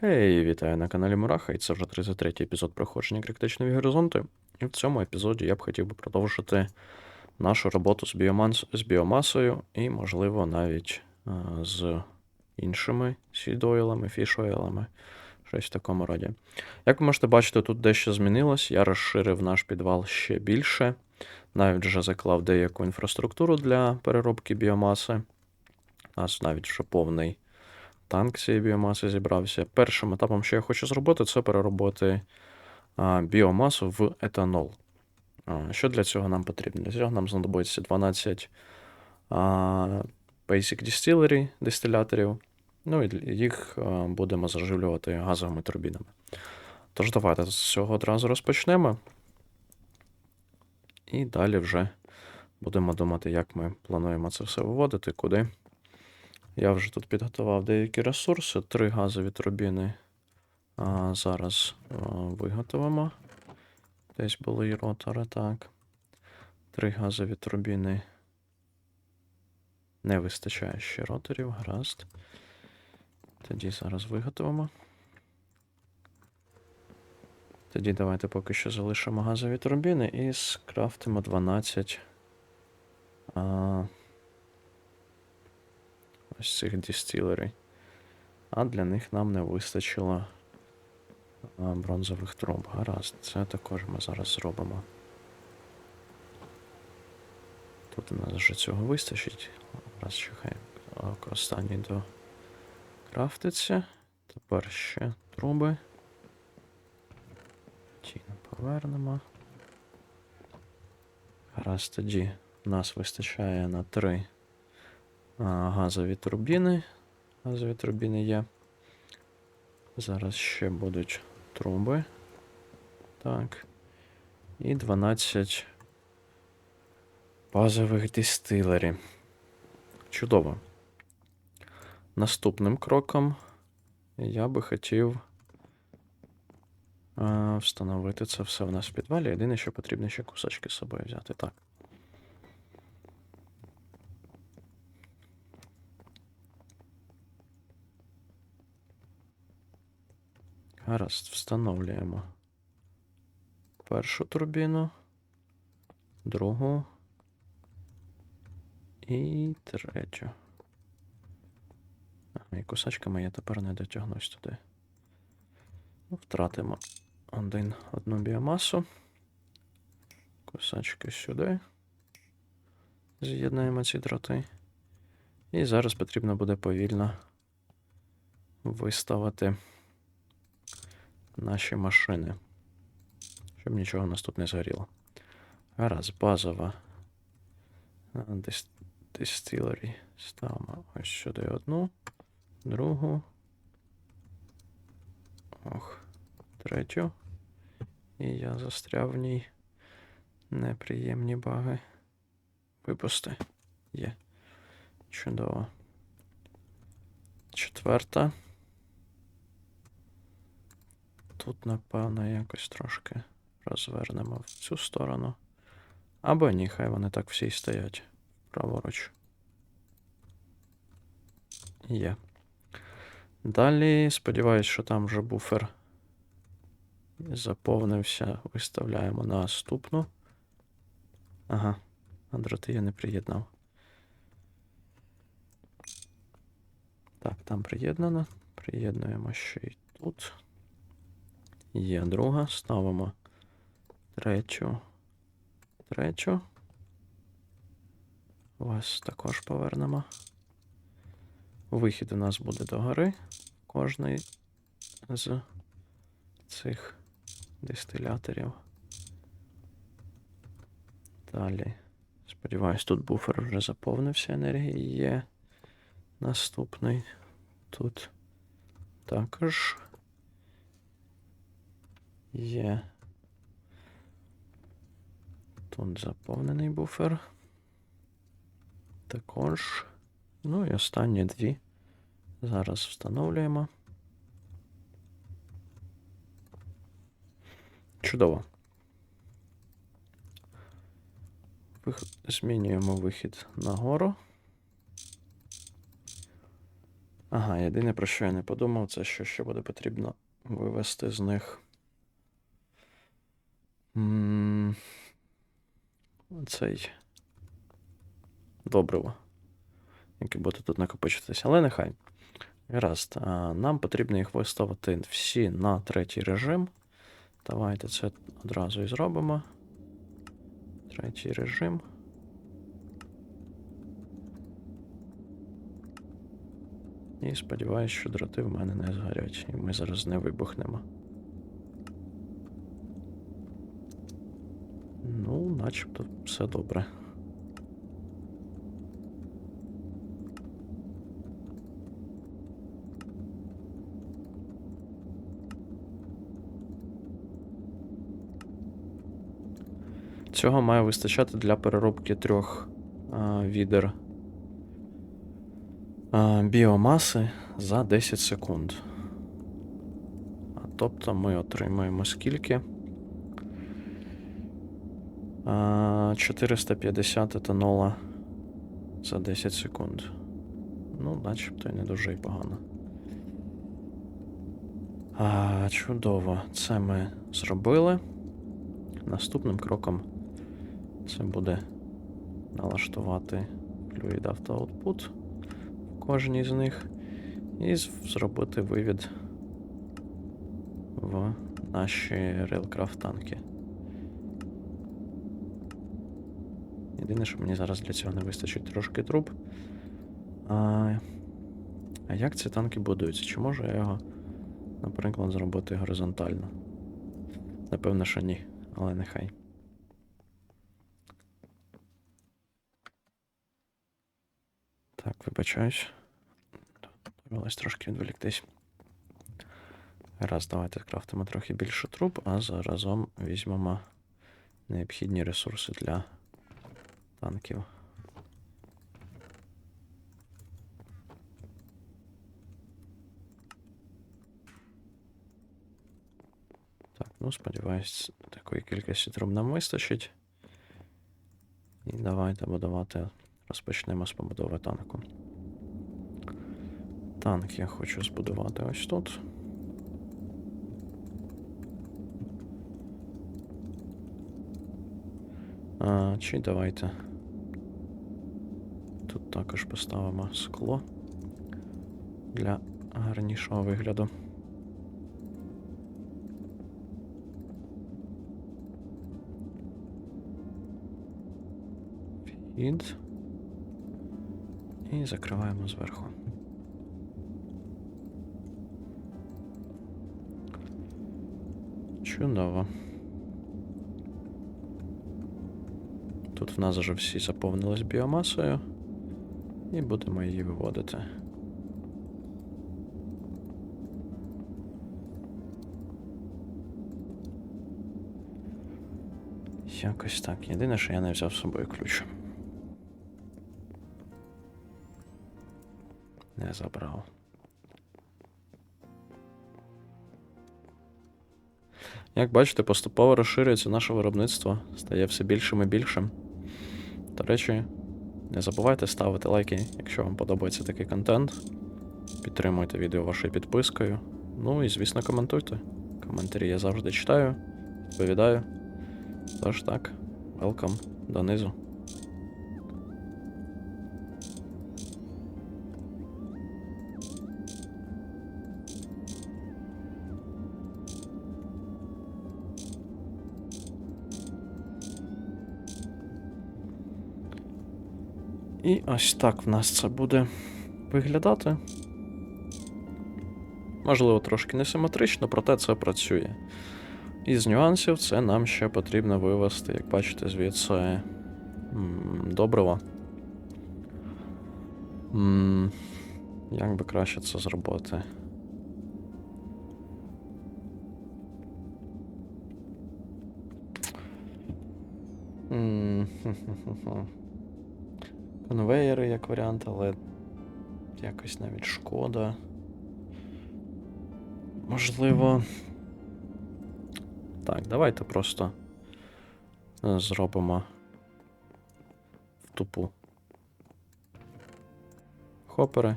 Хей, вітаю на каналі Мураха, і це вже 33-й епізод проходження критичної горизонти. І в цьому епізоді я б хотів би продовжити нашу роботу з, біомас... з біомасою і, можливо, навіть а, з іншими сідойлами, фішойлами, щось в такому роді. Як ви можете бачити, тут дещо змінилось. Я розширив наш підвал ще більше, навіть вже заклав деяку інфраструктуру для переробки біомаси. У нас навіть вже повний танк цієї біомаси зібрався. Першим етапом, що я хочу зробити, це переробити біомасу в етанол. Що для цього нам потрібно? Для цього нам знадобиться 12 а, Basic Distillery дистиляторів. Ну і їх будемо заживлювати газовими турбінами. Тож давайте з цього одразу розпочнемо. І далі вже будемо думати, як ми плануємо це все виводити, куди. Я вже тут підготував деякі ресурси. Три газові турбіни а, зараз а, виготовимо. Десь були і ротори, так. Три газові турбіни. Не вистачає ще роторів, гаразд. Тоді зараз виготовимо. Тоді давайте поки що залишимо газові турбіни і скрафтимо 12. А, ось цих дистілерів. А для них нам не вистачило бронзових труб. Гаразд, це також ми зараз зробимо. Тут у нас вже цього вистачить. Раз чекаємо. Останній до крафтиться. Тепер ще труби. Ті не повернемо. Гаразд, тоді нас вистачає на три газові турбіни. Газові турбіни є. Зараз ще будуть труби. Так. І 12 базових дистилерів. Чудово. Наступним кроком я би хотів встановити це все в нас в підвалі. Єдине, що потрібно ще кусочки з собою взяти. Так. Гаразд, встановлюємо першу турбіну, другу і третю. І кусачками я тепер не дотягнусь туди. Ну, Втратимо один, одну біомасу. Кусачки сюди. З'єднаємо ці дроти. І зараз потрібно буде повільно виставити наші машини. Щоб нічого у нас тут не згоріло. Гаразд, базова. Дистилері. Ставимо ось сюди одну, другу. Ох, третю. І я застряв в ній. Неприємні баги. Випусти. Є. Чудово. Четверта. Тут, напевно, якось трошки розвернемо в цю сторону. Або ні, хай вони так всі й стоять. Праворуч. Є. Далі, сподіваюсь, що там вже буфер заповнився. Виставляємо наступну. Ага, а дроти я не приєднав. Так, там приєднано. Приєднуємо ще й тут. Є друга. Ставимо третю. Третю. Ось також повернемо. Вихід у нас буде до гори. Кожний з цих дистиляторів. Далі. Сподіваюсь, тут буфер вже заповнився енергії. Є наступний. Тут також є. Тут заповнений буфер. Також. Ну і останні дві. Зараз встановлюємо. Чудово. Змінюємо вихід нагору. Ага, єдине, про що я не подумав, це що ще буде потрібно вивести з них. Цей добриво, яке буде тут накопичитися. Але нехай. Гаразд, нам потрібно їх виставити всі на третій режим. Давайте це одразу і зробимо. Третій режим. І сподіваюсь, що дроти в мене не згорять, і ми зараз не вибухнемо. Ну, начебто все добре. Цього має вистачати для переробки трьох а, відер а, біомаси за 10 секунд. А тобто ми отримаємо скільки? А, 450 етанола за 10 секунд. Ну, начебто і не дуже і погано. А, чудово. Це ми зробили. Наступним кроком це буде налаштувати Fluid Auto Output в кожній з них і зробити вивід в наші Railcraft танки. Єдине, що мені зараз для цього не вистачить трошки труб. А, а як ці танки будуються? Чи можу я його, наприклад, зробити горизонтально? Напевно, що ні, але нехай. Так, вибачаюсь. Довелось трошки відволіктись. Раз, давайте скрафтимо трохи більше труб, а заразом візьмемо необхідні ресурси для танків. Так, ну сподіваюсь, такої кількості труб нам вистачить. І давайте будувати. Розпочнемо з побудови танку. Танк я хочу збудувати ось тут. А, чи давайте. Також поставимо скло для гарнішого вигляду. Вхід. І закриваємо зверху. Чудово. Тут в нас вже всі заповнились біомасою. І будемо її виводити. Якось так. Єдине, що я не взяв з собою ключ. Не забрав. Як бачите, поступово розширюється наше виробництво, стає все більшим і більшим. До речі, не забувайте ставити лайки, якщо вам подобається такий контент. Підтримуйте відео вашою підпискою. Ну і, звісно, коментуйте. Коментарі я завжди читаю, відповідаю. Тож так, welcome донизу. І ось так в нас це буде виглядати. Можливо, трошки несиметрично, проте це працює. Із нюансів це нам ще потрібно вивести, як бачите, звідси м, добрива. Як би краще це зробити? Хе-хе-хе-хе. Конвейери як варіант, але якось навіть шкода. Можливо. Так, давайте просто е, зробимо в тупу хопери.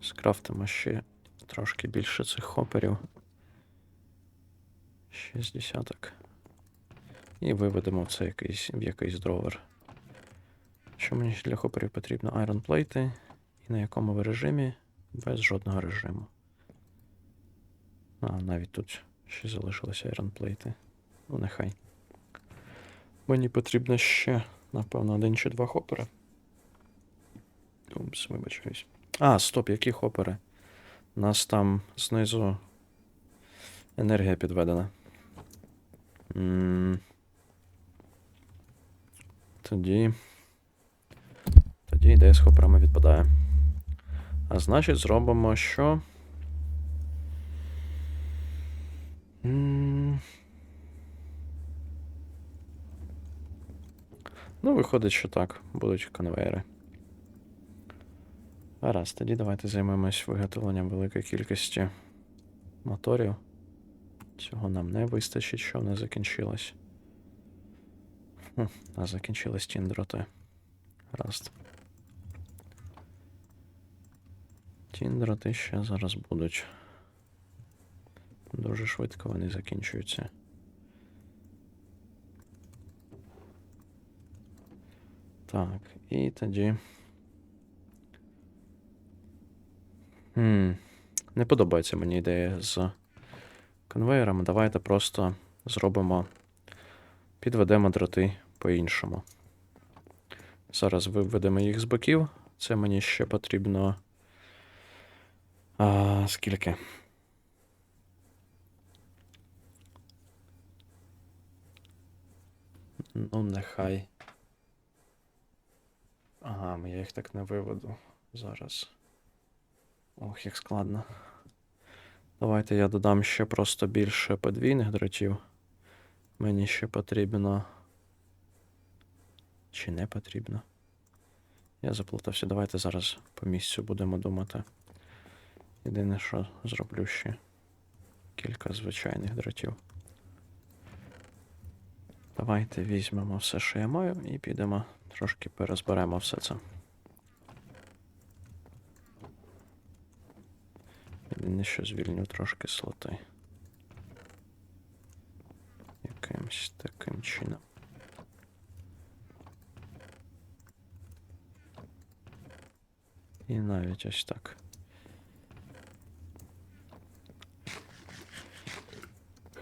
скрафтимо ще трошки більше цих хоперів. 60. І виведемо це якийсь, в якийсь дровер. Що мені для хоперів потрібно? Iron плейти. І на якому ви режимі? Без жодного режиму. А, навіть тут ще залишилися Iron плейти. Ну, нехай. Мені потрібно ще, напевно, один чи два хопери. Упс, вибачаюсь. А, стоп, які хопери? У нас там знизу енергія підведена. М, Тоді. Тоді ідея з хоперами відпадає. А значить, зробимо що? Ну, виходить, що так, будуть конвейери. Гаразд, тоді давайте займемось виготовленням великої кількості моторів. Цього нам не вистачить, що нас закінчилось. Хм, а закінчились тіндроти. Гаразд. Тіндроти ще зараз будуть. Дуже швидко вони закінчуються. Так, і тоді. Хм, не подобається мені ідея з конвейерами. Давайте просто зробимо. Підведемо дроти по-іншому. Зараз виведемо їх з боків. Це мені ще потрібно. А, скільки? Ну, нехай. Ага, я їх так не виведу зараз. Ох, як складно. Давайте я додам ще просто більше подвійних дротів. Мені ще потрібно. Чи не потрібно? Я заплутався. Давайте зараз по місцю будемо думати. Єдине, що зроблю ще кілька звичайних дротів. Давайте візьмемо все, що я маю, і підемо трошки перезберемо все це. Єдине, що звільню трошки слоти. Якимось таким чином. І навіть ось так.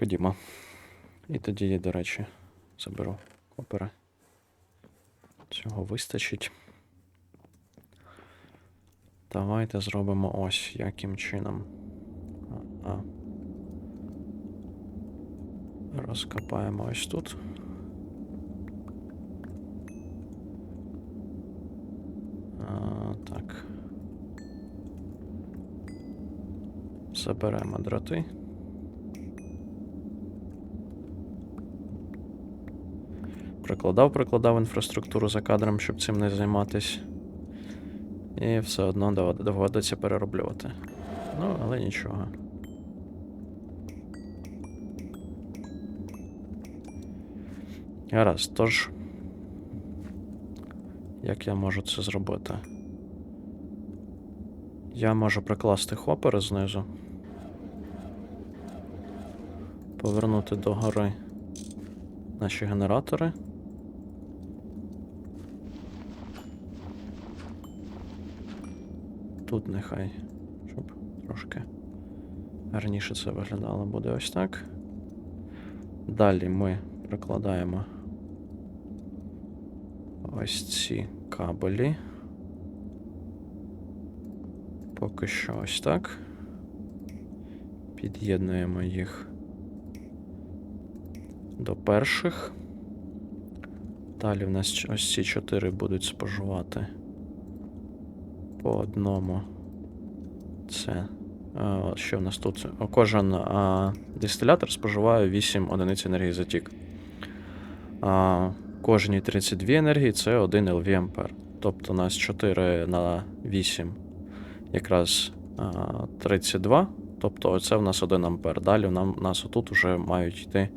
Ходімо. І тоді я, до речі, заберу копери. Цього вистачить. Давайте зробимо ось яким чином. А, а. Розкопаємо ось тут. А, так. Заберемо дроти. Прикладав, прикладав інфраструктуру за кадром, щоб цим не займатись. І все одно доводиться перероблювати. Ну, але нічого. Гаразд, тож. Як я можу це зробити? Я можу прикласти хопери знизу. Повернути до гори наші генератори. Тут нехай, щоб трошки гарніше це виглядало, буде ось так. Далі ми прикладаємо ось ці кабелі. Поки що ось так. Під'єднуємо їх до перших. Далі в нас ось ці чотири будуть споживати по одному. Це. А, що в нас тут? Кожен а, дистилятор споживає 8 одиниць енергії за тік. А, кожні 32 енергії це 1 ЛВМП. Тобто у нас 4 на 8 якраз а, 32. Тобто це в нас 1 ампер. Далі у нас отут вже мають йти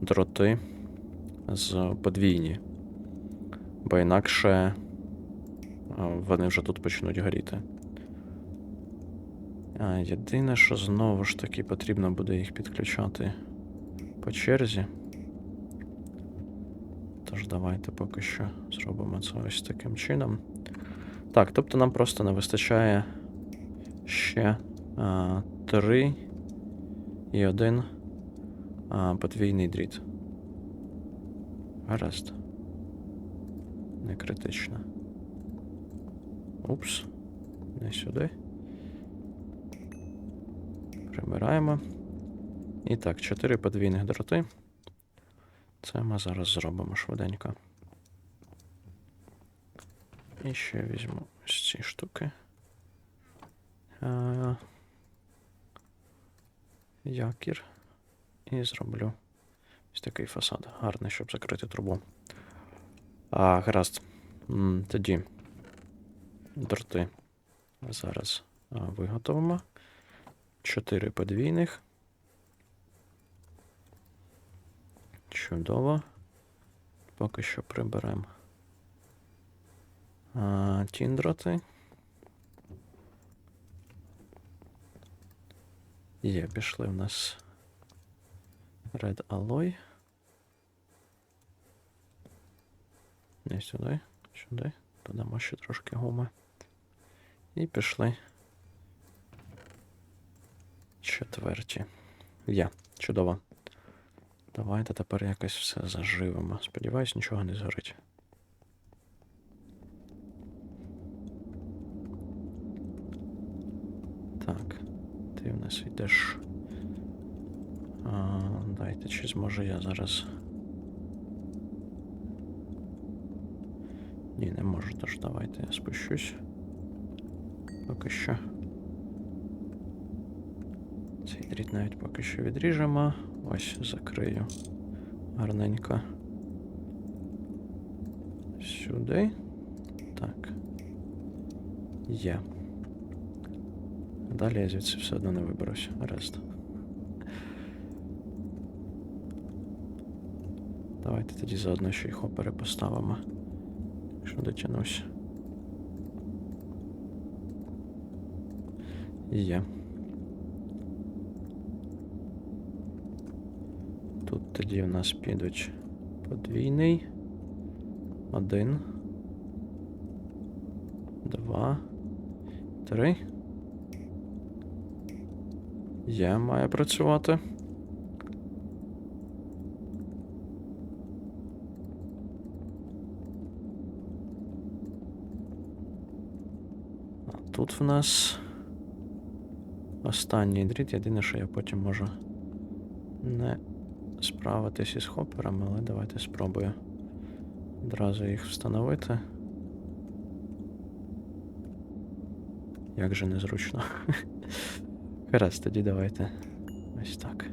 дроти з подвійні. Бо інакше вони вже тут почнуть горіти. А, єдине, що знову ж таки потрібно буде їх підключати по черзі. Тож давайте поки що зробимо це ось таким чином. Так, тобто нам просто не вистачає ще а, три і один а, подвійний дріт. Гаразд. Не критично. Упс. Не сюди. Прибираємо. І так, 4 подвійних дроти. Це ми зараз зробимо швиденько. І ще візьму ось ці штуки. А, якір. І зроблю ось такий фасад. Гарний, щоб закрити трубу. А, гаразд. Тоді дроти зараз виготовимо. Чотири подвійних. Чудово. Поки що приберемо а, ті. Є, пішли в нас Red Alloy. Не сюди, сюди. Додамо ще трошки гуми. І пішли. Четверті. Є, чудово. Давайте тепер якось все заживемо. Сподіваюсь, нічого не згорить. Так, ти в нас йдеш. А, дайте, чи зможу я зараз. Ні, не можу, тож давайте я спущусь. Поки що. Цей дріт навіть поки що відріжемо. Ось закрию гарненько. Сюди. Так. Є. Далі я звідси все одно не виберусь. Гаразд. Давайте тоді заодно ще й хопери поставимо. Якщо дотягнусь. Є. Тут тоді в нас підуть подвійний. Один. Два. Три. Є, має працювати. А тут в нас останній дріт. Єдине, що я потім можу не справитись із хоперами, але давайте спробую одразу їх встановити. Як же незручно. Гаразд, тоді давайте ось так.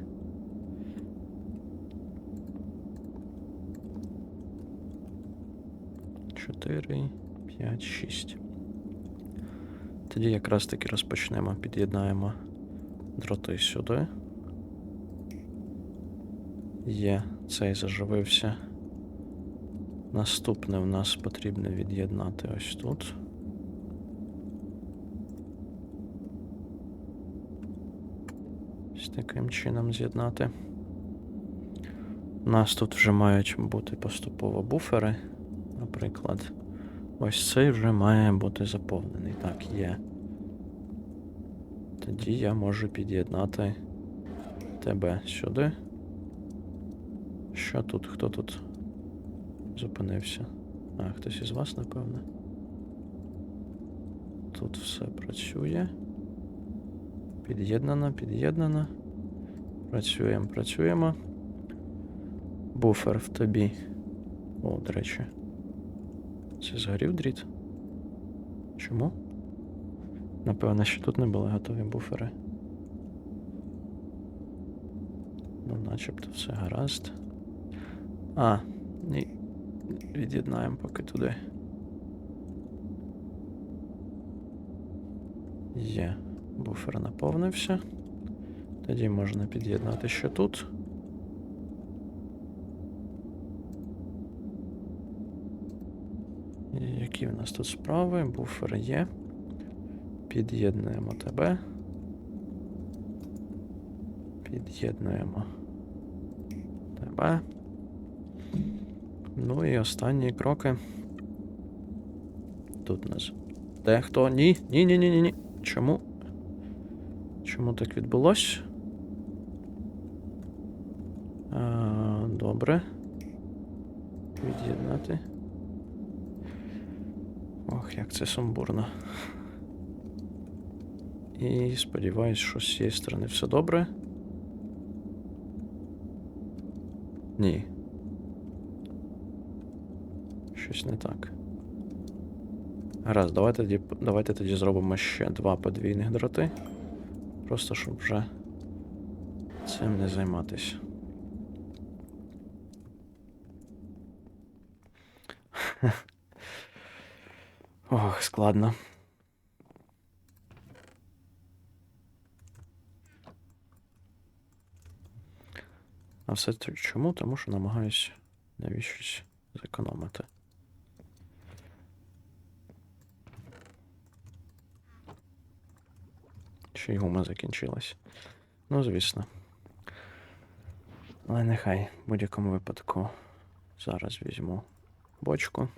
Чотири, п'ять, шість. Тоді якраз таки розпочнемо, під'єднаємо дроти сюди. Є, цей заживився. Наступне в нас потрібно від'єднати ось тут. Ось таким чином з'єднати. У нас тут вже мають бути поступово буфери. Наприклад, ось цей вже має бути заповнений. Так, є. Тоді я можу під'єднати тебе сюди. Що тут? Хто тут зупинився? А, хтось із вас, напевне. Тут все працює. Під'єднано, під'єднано. Працюємо, працюємо. Буфер в тобі. О, до речі. Це згорів дріт? Чому? Напевно, що тут не були готові буфери. Ну, начебто все гаразд. А, ні. Від'єднаємо поки туди. Є. Буфер наповнився. Тоді можна під'єднати ще тут. Які в нас тут справи? Буфер є. Під'єднуємо тебе. Під'єднуємо тебе. Ну і останні кроки. Тут у нас. Дехто. Ні, ні, ні, ні, ні, ні. Чому? Чому так відбулось? А, добре. Від'єднати. Ох, як це сумбурно. І сподіваюсь, що з цієї сторони все добре. Ні. Щось не так. Гаразд, давайте тоді, давайте тоді зробимо ще два подвійних дроти. Просто щоб вже цим не займатися. Ох, складно. А все це чому? Тому що намагаюсь навіщось зекономити. Ще й гума закінчилась. Ну, звісно. Але нехай в будь-якому випадку зараз візьму бочку.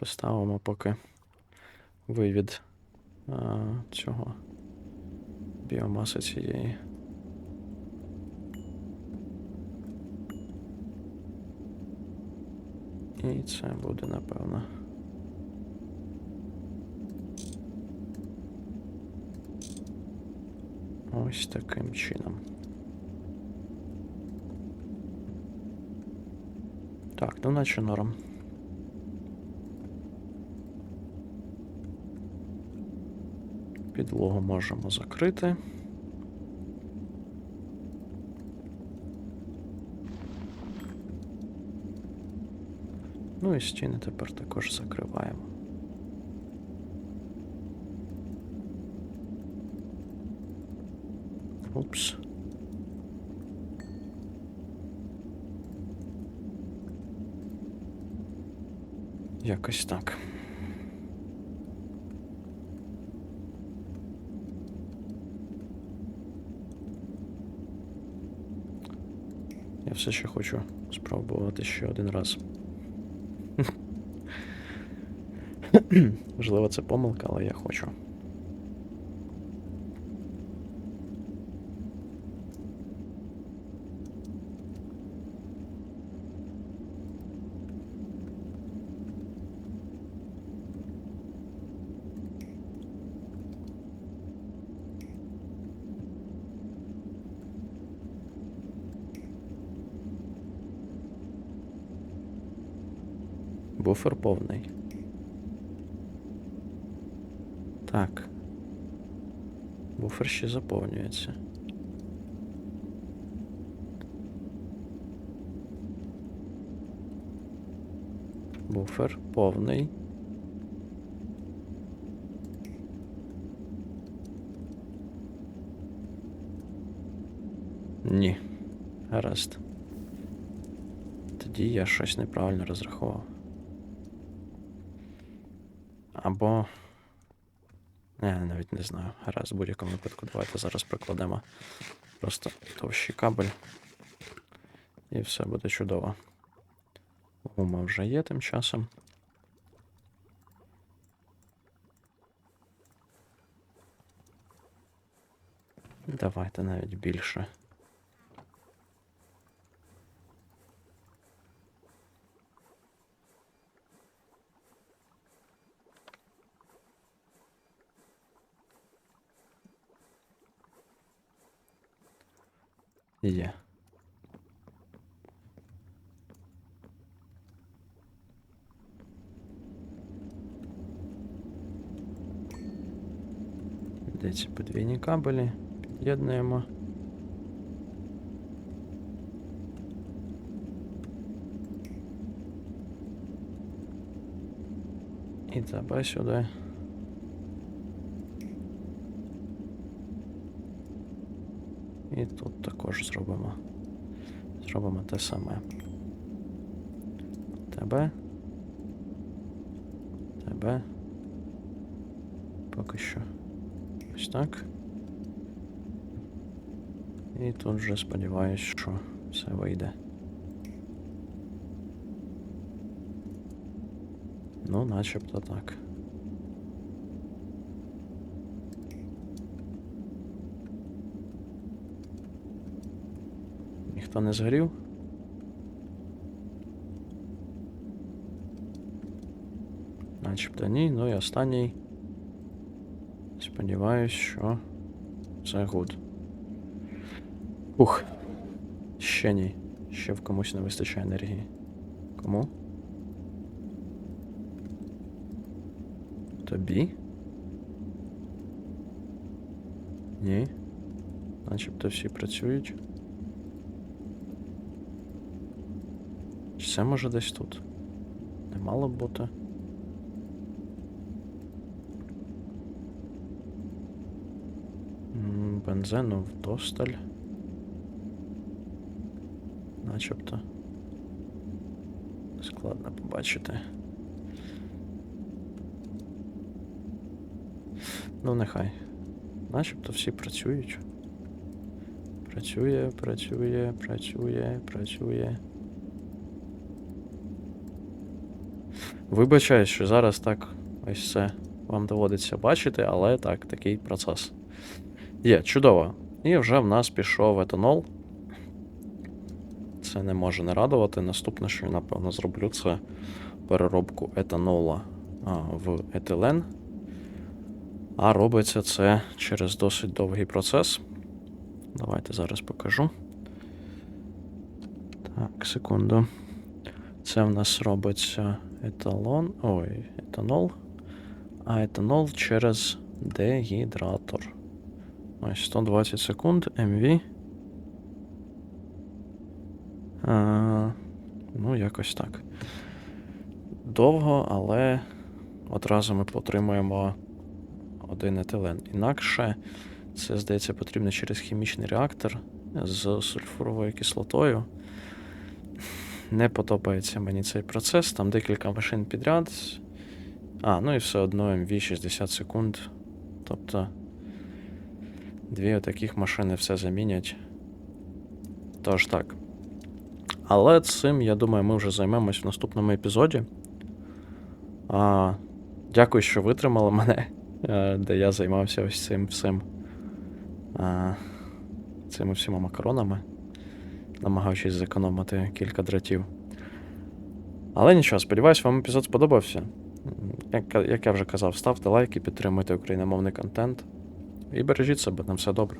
Поставимо поки вивід а, цього біомаси цієї. І це буде, напевно. Ось таким чином. Так, ну наче норм. Підлогу можемо закрити. Ну і стіни тепер також закриваємо. Упс. Якось так. Все ще хочу спробувати ще один раз. Можливо, це помилка, але я хочу. Буфер повний. Так. Буфер ще заповнюється. Буфер повний. Ні. Гаразд. Тоді я щось неправильно розрахував. Або. Я навіть не знаю. Гаразд, в будь-якому випадку. Давайте зараз прикладемо просто товщий кабель. І все буде чудово. Гума вже є тим часом. Давайте навіть більше. Є. Де ці подвійні кабелі? Під'єднуємо. І тебе сюди. І тут також зробимо. Зробимо те саме. Тебе. Тебе. Поки що. Ось так. І тут вже сподіваюсь, що все вийде. Ну, начебто так. Ніхто не згорів? Начебто ні, ну і останній. Сподіваюсь, що це гуд. Ух. Ще ні. Ще в комусь не вистачає енергії. Кому? Тобі? Ні. Начебто всі працюють. Це може десь тут? Не мало б бути. Бензину вдосталь. Начебто. Складно побачити. Ну, нехай. Начебто всі працюють. Працює, працює, працює, працює. Вибачаю, що зараз так ось це вам доводиться бачити, але так, такий процес. Є, чудово. І вже в нас пішов етанол. Це не може не радувати. Наступне, що я напевно зроблю, це переробку етанола а, в етилен. А робиться це через досить довгий процес. Давайте зараз покажу. Так, секунду. Це в нас робиться еталон. Ой, етанол. А етанол через дегідратор. Ось 120 секунд, МВ. А, ну, якось так. Довго, але одразу ми отримуємо один етилен. Інакше це, здається, потрібно через хімічний реактор з сульфуровою кислотою. Не подобається мені цей процес. Там декілька машин підряд. А, ну і все одно МВ 60 секунд. Тобто дві отаких машини все замінять. Тож так. Але цим, я думаю, ми вже займемось в наступному епізоді. А, дякую, що витримали мене, е, де я займався ось цим всім. А, цими всіма макаронами, намагаючись зекономити кілька дратів. Але нічого, сподіваюсь, вам епізод сподобався. Як, я вже казав, ставте лайки, підтримуйте україномовний контент. І бережіть себе, на все добре.